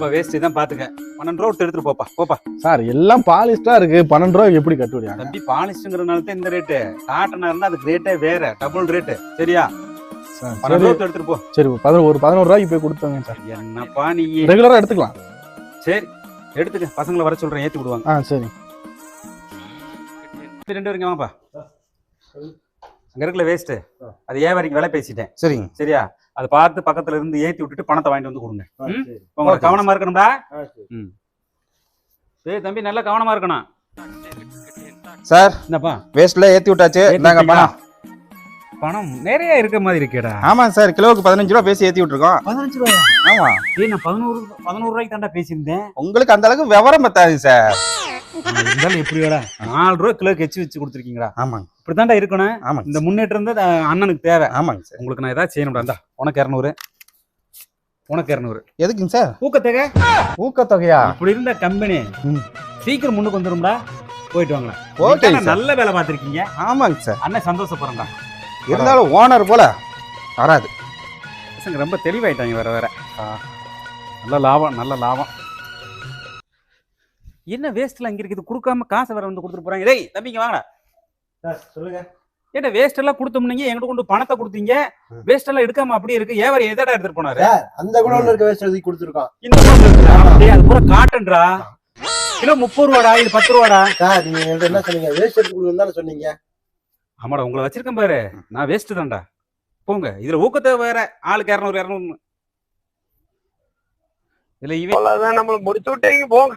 ரொம்ப வேஸ்ட் தான் பாத்துக்க. பன்னெண்டு ரூபா எடுத்துட்டு போப்பா போப்பா. சார் எல்லாம் பாலிஸ்டா இருக்கு. பன்னெண்டு ரூபாய்க்கு எப்படி கட்டுவடியாங்க தம்பி பாலிஷ்ங்கிறதுனால தான் இந்த ரேட்டு காட்டனா இருந்தா அதுக்கு ரேட்டே வேற டபுள் ரேட்டு சரியா? சார் பன்னெண்டு ரூபா எடுத்துட்டு போ. சரி பதினோரு ஒரு பதினோரு ரூபாய்க்கு போய் கொடுத்தாங்க சார். என்னப்பா நீ? ரெகுலரா எடுத்துக்கலாம். சரி எடுத்துக்க. பசங்களை வர சொல்றேன் ஏத்தி விடுவாங்க. ஆ சரி. ரெண்டு வரைக்கும் வாங்கப்பா. அங்க இருக்குல்ல வேஸ்ட் அது ஏன் வரைக்கும் விலை பேசிட்டேன். சரிங்க. சரியா? அதை பார்த்து பக்கத்துல இருந்து ஏத்தி விட்டுட்டு பணத்தை வாங்கிட்டு வந்து கொடுங்க. ம்? உங்களை கவனமா இருக்கணும்டா? ம். சரி தம்பி நல்லா கவனமா இருக்கணும். சார் என்னப்பா? வேஸ்ட்ல ஏத்தி விட்டாச்சு. இந்தாங்க பணம். பணம் நிறைய இருக்க மாதிரி இருக்கேடா. ஆமாங்க சார் கிலோவுக்கு பதினஞ்சு ரூபா பேசி ஏத்தி விட்டுருக்கோம். பதினஞ்சு ரூபாயா? ஆமா. ஏய் நான் பதினோரு பதினோரு ரூபாய்க்கு தாண்டா பேசியிருந்தேன். உங்களுக்கு அந்த அளவுக்கு விவரம் பத்தாது சார். இருந்தாலும் எப்படியோடா? நாலு ரூபா கிலோக்கு எச்சு வச்சு கொடுத்துருக்கீங்களா ஆமாங்க. இப்படித்தான்டா இருக்கணும். ஆமாங்க இந்த முன்னேற்றம் தான் அண்ணனுக்கு தேவை. ஆமாங்க சார். உங்களுக்கு நான் ஏதாவது செய்யணும்டா. இந்தா உனக்கு இரநூறு. உனக்கு இரநூறு. எதுக்குங்க சார்? ஊக்கத்தொகை? ஊக்கத்தொகையா? இப்படி இருந்த கம்பெனி. சீக்கிரம் முன்னுக்கு வந்துரும்டா. போயிட்டு வாங்கடா ஓகே நல்ல வேலை பார்த்திருக்கீங்க. ஆமாங்க சார். அண்ணன் சந்தோஷப்படுறேன்டா. இருந்தாலும் ஓனர் போல வராது. பசங்க ரொம்ப தெளிவாயிட்டாங்க வேற வேற. நல்ல லாபம் நல்ல லாபம். என்ன வேஸ்ட்ல அங்க இருக்குது? கொடுக்காம காசை வேற வந்து கொடுத்துட்டு போறாங்க. டேய் தம்பிங்க வாங்கடா. சொல்லுங்க. ஏன்னா வேஸ்ட் எல்லாம் கொடுத்தோம்னீங்க எங்கிட்ட கொண்டு பணத்தை கொடுத்தீங்க? வேஸ்ட் எல்லாம் எடுக்காம அப்படியே இருக்கு. ஏவர் எதடா எடுத்துட்டு போனாரு? அந்த குடோன்ல இருக்க வேஸ்ட் எழுதி கொடுத்துருக்கோம் இந்த. டேய், அது பூரா காட்டன்டா கிலோ முப்பது ரூபாடா இது பத்து ரூபாடா? சார் நீங்க என்ன சொன்னீங்க? வேஸ்ட் எடுத்து கொடுக்கணும் சொன்னீங்க. ஆமாடா உங்களை வச்சிருக்கேன் பாரு. நான் வேஸ்ட் தான்டா. போங்க இதுல ஊக்கத்தை வேற. ஆளுக்கு இரநூறு இரநூறு இதுல இவன் நம்மள முடிச்சு விட்டீங்க போங்க.